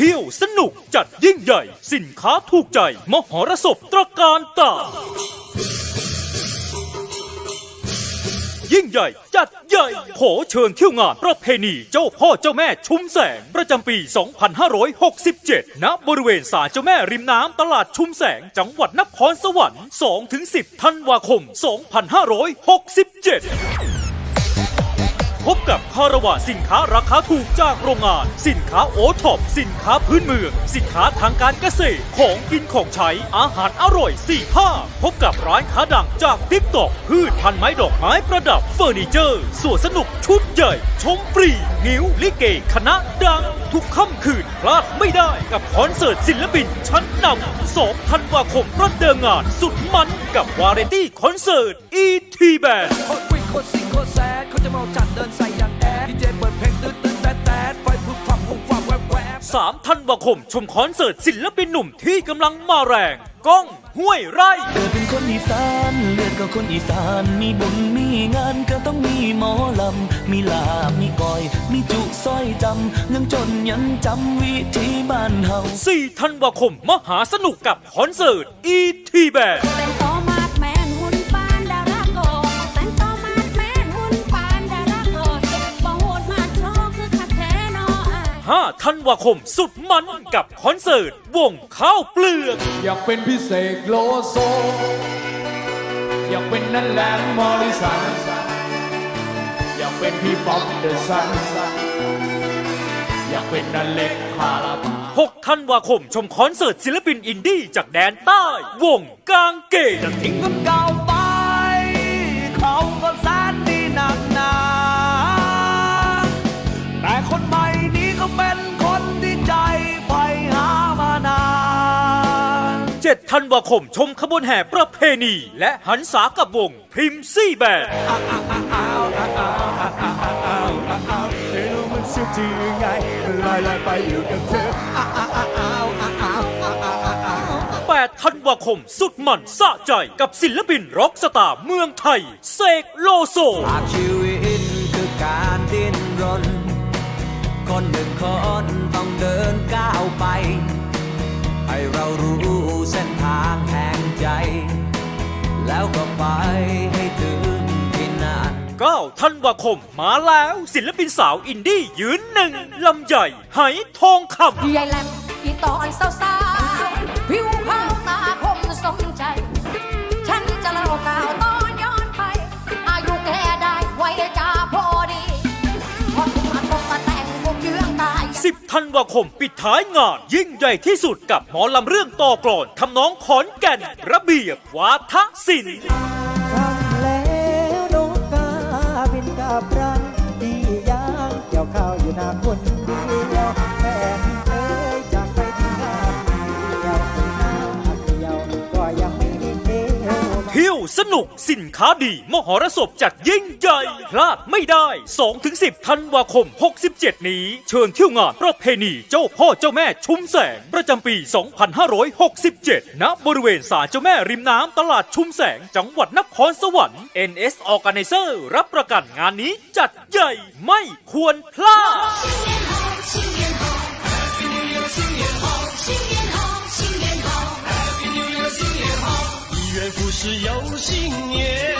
ที่ยวสนุกจัดยิ่งใหญ่ สินค้าถูกใจ มหรสพตระการตา ยิ่งใหญ่จัดใหญ่ขอเชิญเที่ยวงานประเพณีเจ้าพ่อเจ้าแม่ชุมแสง ประจำปี 2567 ณ บริเวณศาลเจ้าแม่ริมน้ำตลาดชุมแสง จังหวัดนครสวรรค์ 2-10 ธันวาคม 2567 พบกับคาราวาสินค้าราคาถูกจากโรงงาน สินค้าโอท็อปสินค้าพื้นเมืองสินค้าทางการเกษตร ของกินของใช้อาหารอร่อยสี่ภาคพบกับร้านค้าดังจากติ๊กตอกพืชพันไม้ดอกไม้ประดับเฟอร์นิเจอร์สวนสนุกชุดใหญ่ ชมฟรีงิ้วลิเกคณะดัง ทุกค่ำคืนพลาดไม่ได้กับคอนเสิร์ตศิลปินชั้นนำ2ธันวาคมประเดิมงานสุดมันกับวาไรตี้คอนเสิร์ต ET Band โคตรวิ่งโคตรซิงโคตรแซดเขาจะมาจัดเดินใส่อย่างแอดดีเจเปิดเพลงตื้นตื้นแต๊ดแต๊ดไฟพึบฟับพุบฟับแวบแวบ3ธันวาคม ชมคอนเสิร์ตศิลปินหนุ่มที่กำลังมาแรงก้องห้วยไร่เกิดเป็นคนอีสานเลือดก็คนอีสานมีบุญมีงานก็ต้องมีหมอลำมีลาบมีก้อย มีจุสร้อยจำยังจนยังจำวิธีบ้านเฮา4ธันวาคม มหาสนุกกับคอนเสิร์ต ET Band แต่ง 15 ธันวาคมสุดมันกับคอนเสิร์ต วงข้าวเปลือก อยากเป็นพิเศษโลโซ อยากเป็นนั่นแหลมมอริสัน อยากเป็นพี่ป๊อปเดอะซัน อยากเป็นนั่นเล็กคาราบา 6 ธันวาคมชมคอนเสิร์ตศิลปินอินดี้จากแดนใต้ วงกางเกง จะทิ้งกับกา เป็นคนที่ใจไปหามานาน 7ธันวาคมชมขบวนแห่ประเพณี และหันษากับวงพริมซี่แบนไม่รู้มันชื่อจริงไงลอยลอยไปอยู่กับเธอ8ธันวาคมสุดมันสะใจกับศิลปินร็อกสตาร์เมืองไทย เสกโลโซหากชีวิตคือการดิ้นรน คนหนึ่งคนต้องเดินก้าวไป ให้เรารู้เส้นทางแห่งใจ แล้วก็ไปให้ถึงที่นั่น9ธันวาคมมาแล้วศิลปินสาวอินดี้ยืนหนึ่งลำใหญ่ไหทองคำยายแหลมอีตอนสาวๆ 10 ธันวาคมปิดท้ายงาน ยิ่งใหญ่ที่สุดกับหมอลำเรื่องต่อกรอนทำน้องขอนแก่น ระเบียบวาทศิลป์คำแล้วนกกาบินกับรัง เที่ยวสนุกสินค้าดี มหรสพจัดยิ่งใหญ่ พลาดไม่ได้ 2-10 ธันวาคม 67 นี้ เชิญเที่ยวงานประเพณีเจ้าพ่อเจ้าแม่ชุมแสง ประจำปี 2567 ณ บริเวณศาลเจ้าแม่ริมน้ำตลาดชุมแสง จังหวัดนครสวรรค์ NS Organizer รับประกันงานนี้จัดใหญ่ไม่ควรพลาด 是有信念。